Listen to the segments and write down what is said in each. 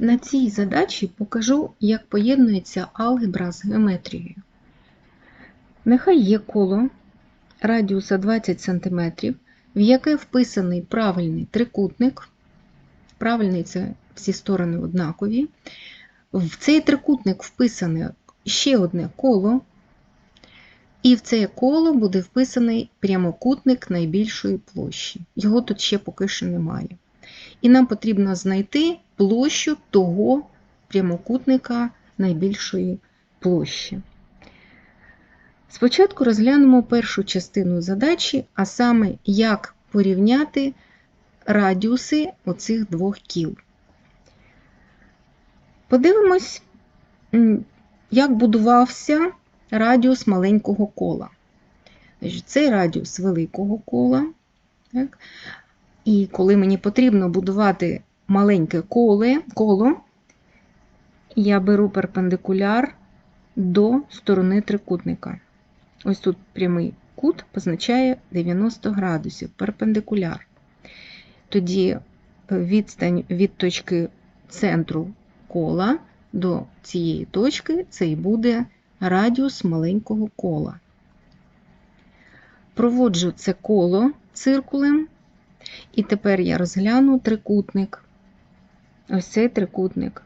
На цій задачі покажу, як поєднується алгебра з геометрією. Нехай є коло радіуса 20 см, в яке вписаний правильний трикутник. Правильний це всі сторони однакові. В цей трикутник вписане ще одне коло, і в це коло буде вписаний прямокутник найбільшої площі. Його тут ще поки що немає. І нам потрібно знайти площу того прямокутника найбільшої площі. Спочатку розглянемо першу частину задачі, а саме, як порівняти радіуси оцих двох кіл. Подивимось, як будувався радіус маленького кола. Цей радіус великого кола. І коли мені потрібно будувати маленьке коле, коло, я беру перпендикуляр до сторони трикутника. Ось тут прямий кут позначає 90 градусів, перпендикуляр. Тоді відстань від точки центру кола до цієї точки це і буде радіус маленького кола. Проводжу це коло циркулем, і тепер я розгляну трикутник. Ось цей трикутник.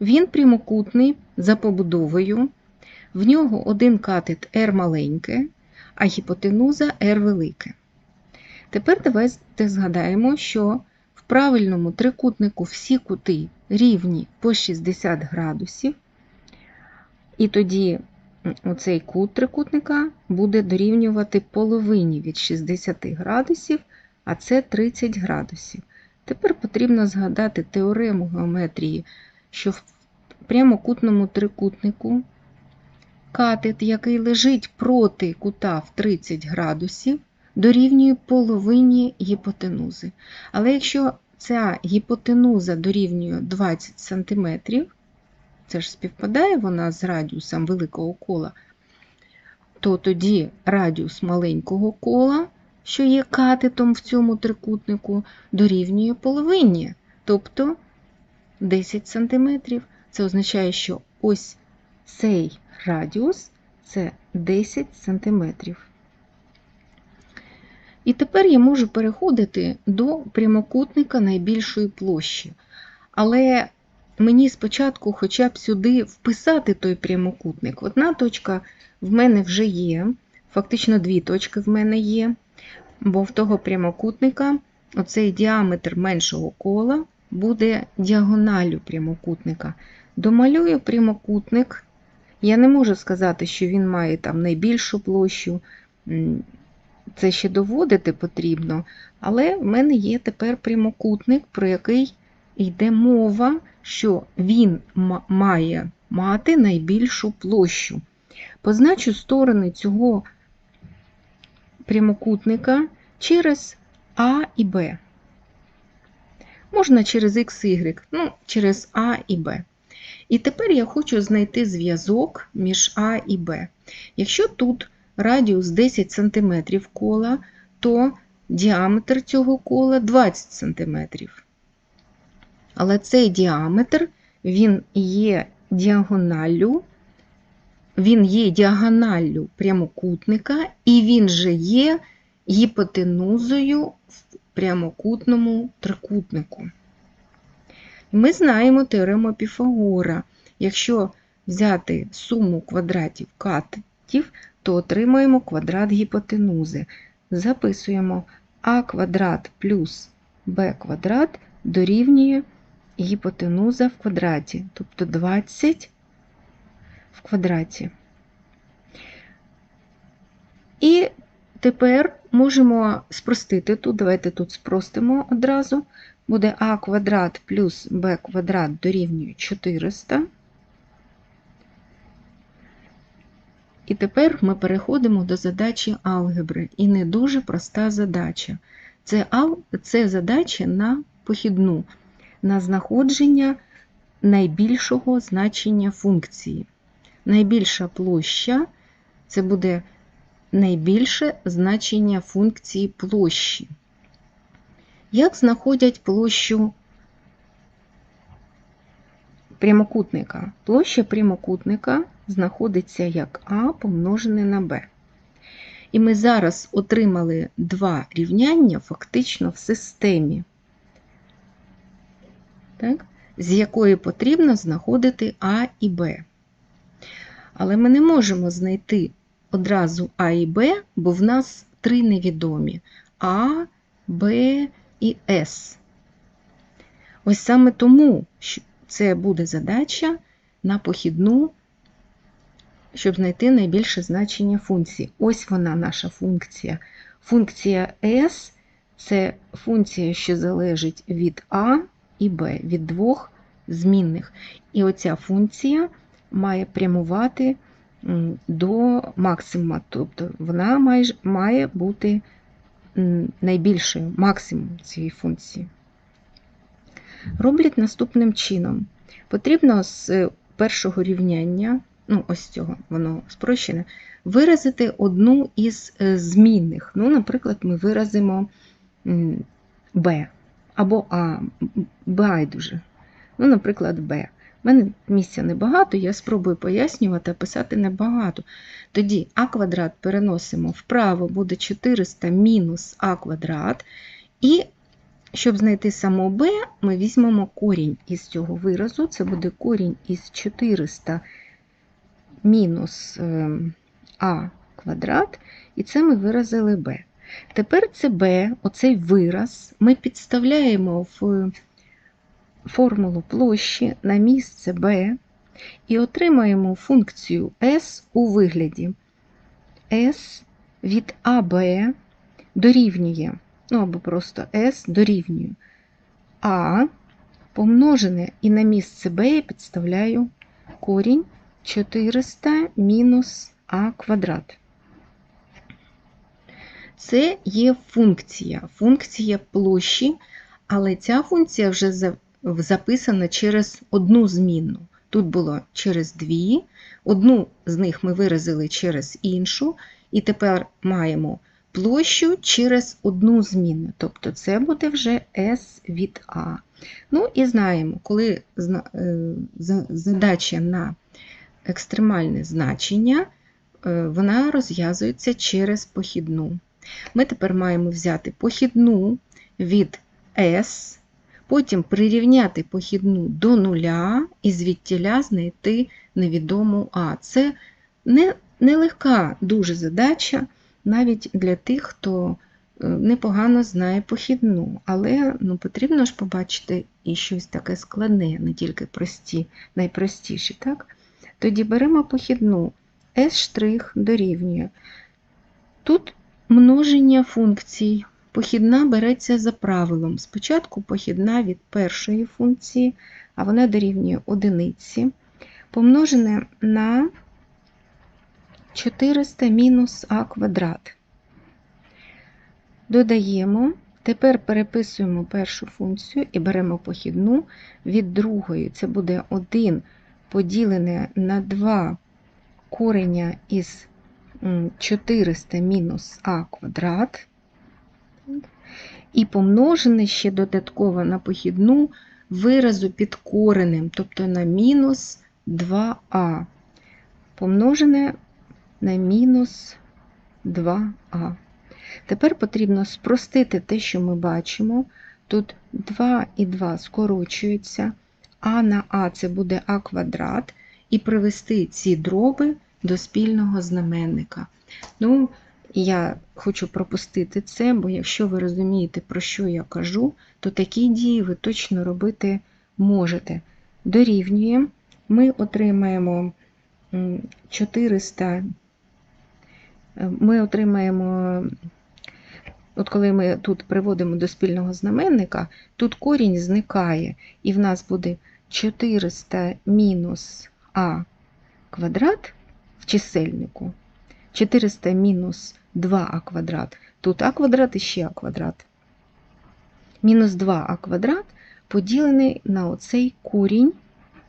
Він прямокутний за побудовою. В нього один катет R маленьке, а гіпотенуза R велике. Тепер давайте згадаємо, що в правильному трикутнику всі кути рівні по 60 градусів, і тоді оцей кут трикутника буде дорівнювати половині від 60 градусів, а це 30 градусів. Тепер потрібно згадати теорему геометрії, що в прямокутному трикутнику катет, який лежить проти кута в 30 градусів, дорівнює половині гіпотенузи. Але якщо ця гіпотенуза дорівнює 20 см, це ж співпадає вона з радіусом великого кола, то тоді радіус маленького кола, що є катетом в цьому трикутнику, дорівнює половині, тобто 10 см. Це означає, що ось цей радіус це 10 см. І тепер я можу переходити до прямокутника найбільшої площі. Але мені спочатку хоча б сюди вписати той прямокутник. Одна точка в мене вже є, фактично дві точки в мене є, бо в того прямокутника оцей діаметр меншого кола буде діагоналю прямокутника. Домалюю прямокутник. Я не можу сказати, що він має там найбільшу площу. Це ще доводити потрібно, але в мене є тепер прямокутник, про який йде мова, що він має мати найбільшу площу. Позначу сторони цього прямокутника через А і Б. Можна через X, Y, ну, через А і Б. І тепер я хочу знайти зв'язок між А і Б. Якщо тут радіус 10 см кола, то діаметр цього кола 20 см. Але цей діаметр він є діагоналлю, він є діагоналлю прямокутника, і він же є гіпотенузою в прямокутному трикутнику. Ми знаємо теорему Піфагора. Якщо взяти суму квадратів катетів, то отримаємо квадрат гіпотенузи. Записуємо а квадрат плюс b квадрат дорівнює гіпотенуза в квадраті, тобто 20 в квадраті. І тепер можемо спростити тут, давайте тут спростимо одразу. Буде а квадрат плюс b квадрат дорівнює 400. І тепер ми переходимо до задачі алгебри. І не дуже проста задача. Це, це задача на похідну, на знаходження найбільшого значення функції. Найбільша площа це буде найбільше значення функції площі. Як знаходять площу прямокутника. Площа прямокутника знаходиться як А помножене на Б. І ми зараз отримали два рівняння фактично в системі, так? з якої потрібно знаходити А і Б. Але ми не можемо знайти одразу А і Б, бо в нас три невідомі А, Б і С. Ось саме тому це буде задача на похідну, щоб знайти найбільше значення функції. Ось вона наша функція. Функція S це функція, що залежить від А і Б, від двох змінних. І оця функція має прямувати до максимума, тобто вона має, має бути найбільшою максимум цієї функції. Роблять наступним чином. Потрібно з першого рівняння, ну, ось цього, воно спрощене, виразити одну із е, змінних. Ну, Наприклад, ми виразимо b або А, байдуже. Ну, Наприклад, Б. У мене місця небагато, я спробую пояснювати, а писати небагато. Тоді а квадрат переносимо вправо, буде 400 мінус а квадрат. І щоб знайти само b, ми візьмемо корінь із цього виразу. Це буде корінь із 400 мінус ем, а квадрат, і це ми виразили b. Тепер це b, оцей вираз, ми підставляємо в формулу площі на місце b і отримаємо функцію s у вигляді s від AB дорівнює, ну або просто s дорівнює А помножене і на місце b я підставляю корінь 400 мінус а квадрат. Це є функція, функція площі, але ця функція вже записана через одну змінну. Тут було через дві, одну з них ми виразили через іншу, і тепер маємо площу через одну змінну. Тобто це буде вже S від А. Ну і знаємо, коли е, задача на екстремальне значення, е, вона розв'язується через похідну. Ми тепер маємо взяти похідну від S потім прирівняти похідну до нуля і звідтіля знайти невідому А. Це не, нелегка дуже задача навіть для тих, хто е, непогано знає похідну, але ну, потрібно ж побачити і щось таке складне, не тільки прості, найпростіші. Так? Тоді беремо похідну S' дорівнює. Тут множення функцій. Похідна береться за правилом. Спочатку похідна від першої функції, а вона дорівнює одиниці, помножене на 400 мінус а квадрат. Додаємо, тепер переписуємо першу функцію і беремо похідну від другої. Це буде 1 поділене на 2 кореня із 400 мінус а квадрат і помножене ще додатково на похідну виразу під коренем, тобто на мінус 2а, помножене на мінус 2а. Тепер потрібно спростити те, що ми бачимо. Тут 2 і 2 скорочуються, а на а це буде а квадрат, і привести ці дроби до спільного знаменника. Ну, я хочу пропустити це, бо якщо ви розумієте, про що я кажу, то такі дії ви точно робити можете. Дорівнюємо, ми отримаємо 400, ми отримаємо, от коли ми тут приводимо до спільного знаменника, тут корінь зникає, і в нас буде 400 мінус а квадрат в чисельнику. 400 мінус 2а квадрат. Тут а квадрат і ще а квадрат. Мінус 2а квадрат поділений на оцей корінь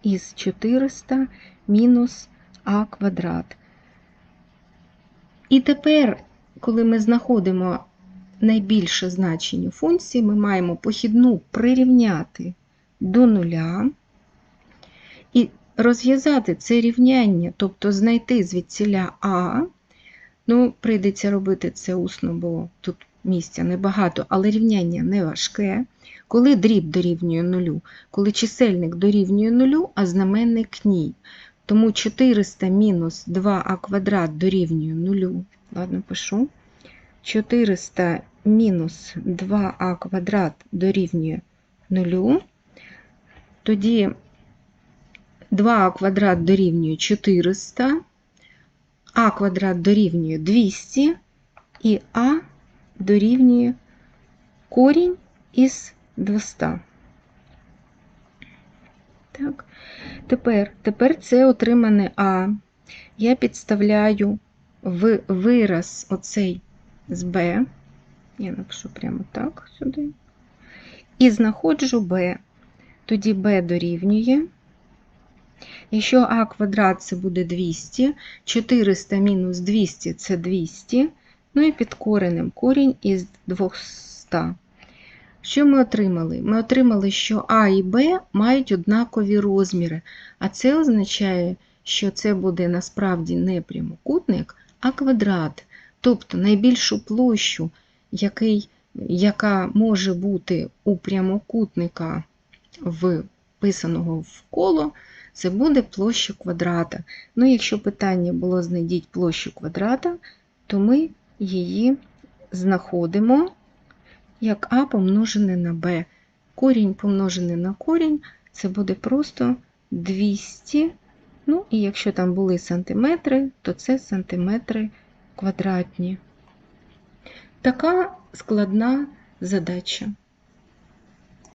із 400 мінус а квадрат. І тепер, коли ми знаходимо найбільше значення функції, ми маємо похідну прирівняти до нуля. І розв'язати це рівняння, тобто знайти звідсіля А, ну, прийдеться робити це усно, бо тут місця небагато, але рівняння не важке. Коли дріб дорівнює нулю, коли чисельник дорівнює нулю, а знаменник ні. Тому 400 мінус 2а квадрат дорівнює нулю. Ладно, пишу. 400 мінус 2а квадрат дорівнює нулю. Тоді 2а квадрат дорівнює 400, а квадрат дорівнює 200 і а дорівнює корінь із 200. Так. Тепер, тепер це отримане А. Я підставляю в вираз оцей з Б. Я напишу прямо так сюди. І знаходжу Б. Тоді Б дорівнює. Якщо А квадрат це буде 200, 400 мінус 200 це 200. Ну і під коренем корінь із 200. Що ми отримали? Ми отримали, що А і Б мають однакові розміри, а це означає, що це буде насправді не прямокутник, а квадрат. Тобто найбільшу площу, який, яка може бути у прямокутника вписаного в коло, це буде площа квадрата. Ну, якщо питання було знайдіть площу квадрата, то ми її знаходимо як А помножене на Б. Корінь помножений на корінь, це буде просто 200. Ну, і якщо там були сантиметри, то це сантиметри квадратні. Така складна задача.